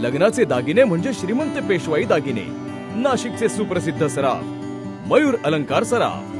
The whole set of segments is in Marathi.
लग्नाचे दागिने म्हणजे श्रीमंत पेशवाई दागिने. नाशिकचे सुप्रसिद्ध सराफ मयूर अलंकार सराफ.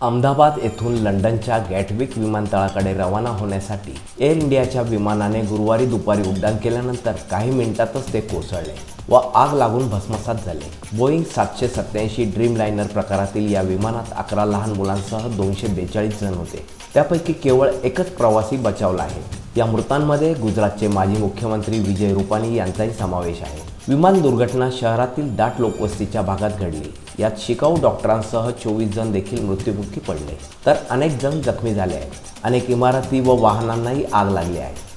अहमदाबाद येथून लंडनच्या गॅटविक विमानतळाकडे रवाना होण्यासाठी एअर इंडियाच्या विमानाने गुरुवारी दुपारी उड्डाण केल्यानंतर काही मिनिटातच ते कोसळले व आग लागून भस्मसात झाले. बोईंग सातशे सत्याऐंशी ड्रीम लायनर प्रकारातील या विमानात अकरा लहान मुलांसह दोनशे बेचाळीस जण होते. त्यापैकी केवळ एकच प्रवासी बचावला आहे. या मृतांमध्ये गुजरातचे माजी मुख्यमंत्री विजय रुपानी यांचाही समावेश आहे. विमान दुर्घटना शहरातील दाट लोकवस्तीच्या भागात घडली. यात शिकाऊ डॉक्टरांसह चोवीस जण देखील मृत्युमुखी पडले. तर अनेक जण जखमी झाले आहेत. अनेक इमारती व वाहनांनाही आग लागली आहे.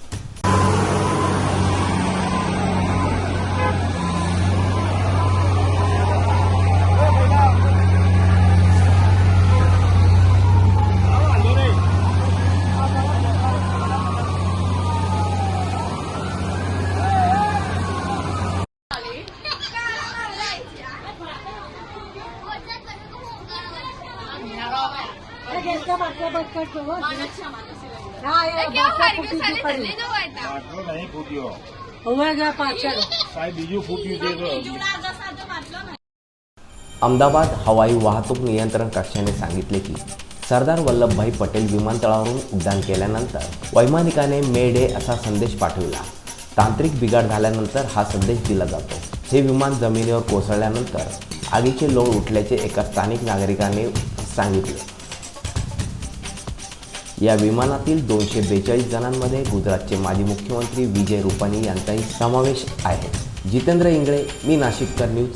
अहमदाबाद हवाई वाहतूक नियंत्रण कक्षाने सांगितले की सरदार वल्लभभाई पटेल विमानतळावरून उड्डाण केल्यानंतर वैमानिकाने मे डे असा संदेश पाठविला. तांत्रिक बिघाड झाल्यानंतर हा संदेश दिला जातो. हे विमान जमिनीवर कोसळल्यानंतर आगीचे लोळ उठल्याचे एका स्थानिक नागरिकाने सांगितले. या विमानातील दोनशे बेचाळीस जणांमध्ये गुजरातचे माजी मुख्यमंत्री विजय रुपानी यांचाही समावेश आहे. जितेंद्र इंगळे मी नाशिककर न्यूज.